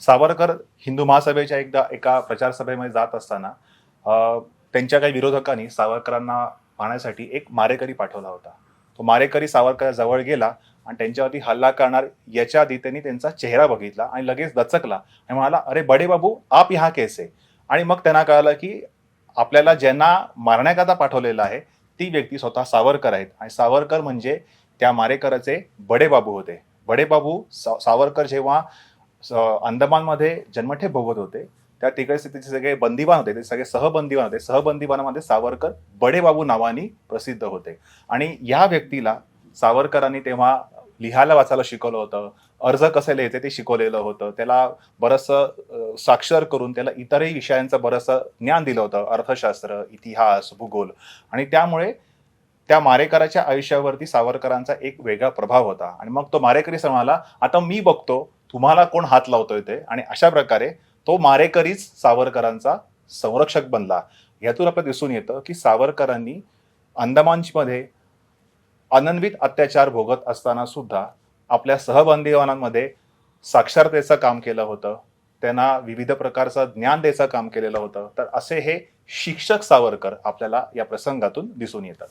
सावरकर हिंदू महासभेच्या एकदा एका प्रचार सभेमध्ये जात असताना त्यांच्या काही विरोधकांनी सावरकरांना पाहण्यासाठी एक मारेकरी पाठवला होता. तो मारेकरी सावरकराजवळ गेला आणि त्यांच्यावरती हल्ला करणार याच्या आधी त्यांनी त्यांचा चेहरा बघितला आणि लगेच दचकला आणि म्हणाला अरे बडे बाबू आप केस कैसे? आणि मग त्यांना कळालं की आपल्याला ज्यांना मारण्याकरता पाठवलेलं आहे ती व्यक्ती स्वतः सावरकर आहेत. आणि सावरकर म्हणजे त्या मारेकराचे बडे बाबू होते. बडे बाबू सा- सावरकर जेव्हा अंदमानमध्ये जन्मठेप भोगत होते. त्या तिकडचे तिचे सगळे बंदिवान होते. ते सगळे सहबंदिवान होते. सहबंदिवानामध्ये सावरकर बडेबाबू नावानी प्रसिद्ध होते. आणि या व्यक्तीला सावरकरांनी तेव्हा लिहायला वाचायला शिकवलं होतं. अर्ज कसे लिहायचे ते शिकवलेलं होतं. त्याला बरंचसं साक्षर करून त्याला इतरही विषयांचं बरंचसं ज्ञान दिलं होतं. अर्थशास्त्र इतिहास भूगोल. आणि त्यामुळे त्या मारेकराच्या आयुष्यावरती सावरकरांचा एक वेगळा प्रभाव होता. आणि मग तो मारेकरी समाला आता मी बघतो तुम्हाला कोण हात लावतोय ते? आणि अशा प्रकारे तो मारेकरीच सावरकरांचा संरक्षक बनला. यातून आपल्याला दिसून येतं की सावरकरांनी अंदमानमध्ये अनन्वित अत्याचार भोगत असताना सुद्धा आपल्या सहबंदीवानांमध्ये साक्षरतेचं काम केलं होतं. त्यांना विविध प्रकारचं ज्ञान द्यायचं काम केलेलं होतं. तर असे हे शिक्षक सावरकर आपल्याला या प्रसंगातून दिसून येतात.